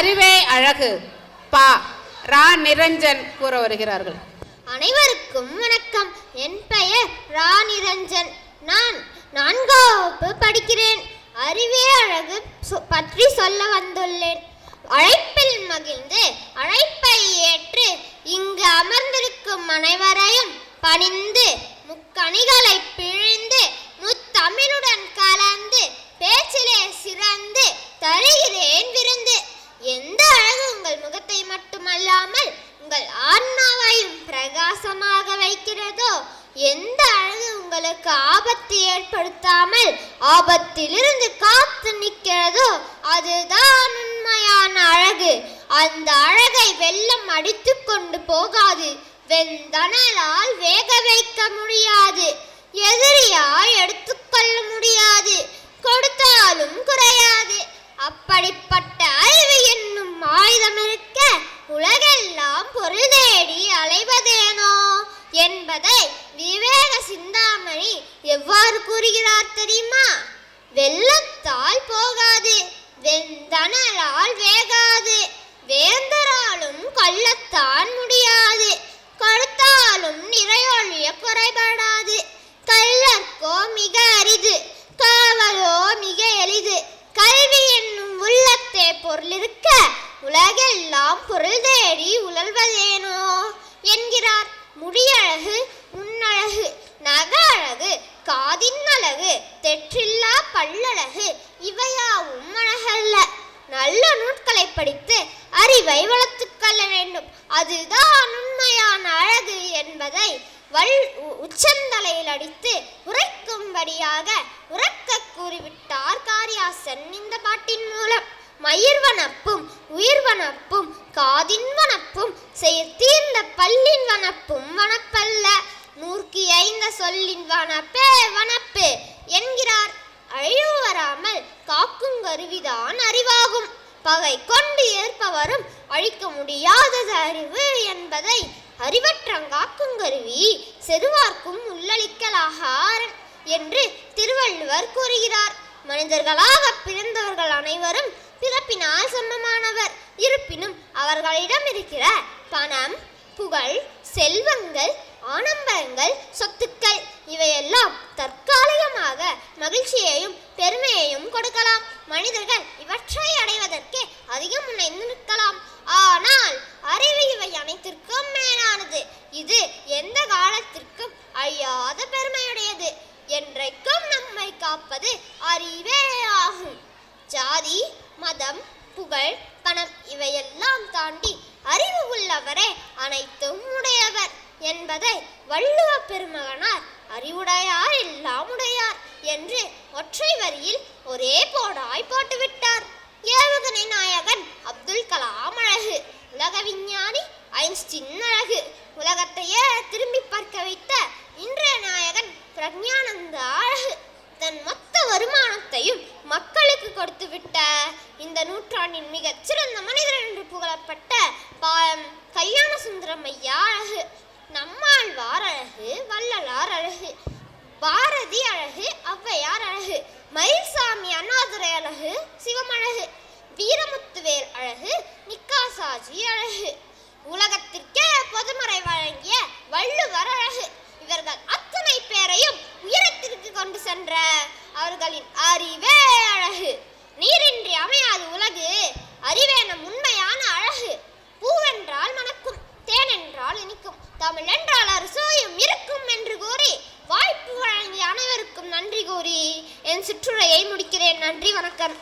அறிவே அழகு. பா. ரா. நிரஞ்சன் கூற வருகிறார்கள். அனைவருக்கும் வணக்கம். என் பெயர் ரா. நிரஞ்சன். நான் நான்காம் வகுப்பு படிக்கிறேன். அறிவே அழகு பற்றி சொல்ல வந்துள்ளேன். அழைப்பில் மகிழ்ந்து அழைப்பை ஏற்று இங்கு அமர்ந்திருக்கும் அனைவரையும் பணிந்து முக்கணிகளை எந்த அழகு உங்களுக்கு ஆபத்து ஏற்படுத்தாமல் ஆபத்திலிருந்து காத்து நிற்கிறதோ அதுதான் உண்மையான அழகு. அந்த அழகை வெள்ளம் அடித்து கொண்டு போகாது. வெந்தணலால் வேக வைக்க முடியாது. எதிரியால் எடுத்துக்கொள்ள முடியாது. கொடுத்தாலும் குறையாது அப்படிப்பட்ட அறிவு என்னும் ஆயுதம் இருக்க உலகெல்லாம் பொருள் தேடி அலைவதேனோ என்பதை விவேக சிந்தாமணி எவ்வாறு கூறுகிறார் தெரியுமா? வெள்ளத்தால் போகாது வெந்தனலால் வேகாது வேந்தராலும் கொல்லத்தான் முடியாது கொடுத்தாலும் நிறையொழிய குறைபடாது கல்லற்கோ மிக அரிது காவலோ மிக எளிது கல்வி என்னும் உள்ளத்தே பொருளிருக்க உலகெல்லாம் பொருள் தேடி உழல்வதேனோ? என்கிறார் முடியழகு முன்னழகு நக அழகு காதின் அழகு தெற்றில்லா பல்லழகு இவையாவும் அழகல்ல நல்ல நூட்களை படித்து அறிவை வளர்த்துக்கொள்ள வேண்டும். அதுதான் உண்மையான அழகு என்பதை வல் உச்சந்தலையில் அடித்து உரைக்கும்படியாக உறக்க கூறிவிட்டார் காரியாசன் இந்த பாட்டின் மூலம். மயிர்வனப்பும் உயிர்வனப்பும் காதின் வனப்பும் கருவிதான் அறிவாகும். பகை கொண்டு ஏற்பவரும் அழிக்க முடியாதது அறிவு என்பதை அறிவற்றங்காக்கும் கருவி செருவார்க்கும் உள்ளளிக்கலாகாரன் என்று திருவள்ளுவர் கூறுகிறார். மனிதர்களாக பிறந்தவர்கள் அனைவரும் பிறப்பினால் சமமானவர். இருப்பினும் அவர்களிடம் இருக்கிற பணம் புகழ் செல்வங்கள் ஆடம்பரங்கள் சொத்துக்கள் இவையெல்லாம் தற்காலிகமாக மகிழ்ச்சியையும் பெருமையையும் கொடுக்கலாம். மனிதர்கள் இவற்றை அடைவதற்கே அதிகம் முனைந்து நிற்கலாம் ஆனால் அறிவு இவை அனைத்திற்கும் மேலானது. இது எந்த காலத்திற்கும் அழியாத பெருமையுடையது. என்றைக்கும் நம்மை காப்பது அறிவே ஆகும். ஜாதி மதம் புகழ் பணம் இவையெல்லாம் தாண்டி அறிவு உள்ளவரே அனைத்தும் உடையவர் என்பதை வள்ளுவ பெருமகனார் அறிவுடையார் எல்லாம் உடையார். என்று ஒற்றை வரியில் ஒரே போடாய் போட்டுவிட்டார். ஏவுகணை நாயகன் அப்துல் கலாம் அழகு உலக விஞ்ஞானி ஐன்ஸ்டின் அழகு. உலகத்தையே திரும்பி பார்க்க வைத்த இன்றைய நாயகன் பிரக்ஞானந்தா அழகு. தன் மொத்த வருமானத்தையும் மக்களுக்கு கொடுத்து விட்ட இந்த நூற்றாண்டின் மிகச்சிறந்த மனிதர் என்று புகழப்பட்ட பாலம் கல்யாண சுந்தரம் ஐயா அழகு. நம்மாழ்வார் அழகு வள்ளலார் அழகு. பாரதி அழகு ஔவையார் அழகு மயில்சாமி அண்ணாதுரை அழகு சிவமழகு வீரமுத்துவேல் அழகு நிக்காசாஜி அழகு. உலகத்திற்கே பொதுமறை வழங்கிய வள்ளுவர் அழகு. இவர்கள் அத்தனை பேரையும் உயரத்திற்கு கொண்டு சென்ற அவர்களின் அறிவே அழகு. நீரின்றி அமையாது உலகு அறிவே நம் உண்மையான அழகு பூவென்றால் மணக்கும் தேனென்றால் இனிக்கும் தமிழ் என்றால் அரசோயும் இருக்கும் என்று கூறி வாய்ப்பு வழங்கிய அனைவருக்கும் நன்றி கூறி என் சிற்றுரையை முடிக்கிறேன். நன்றி வணக்கம்.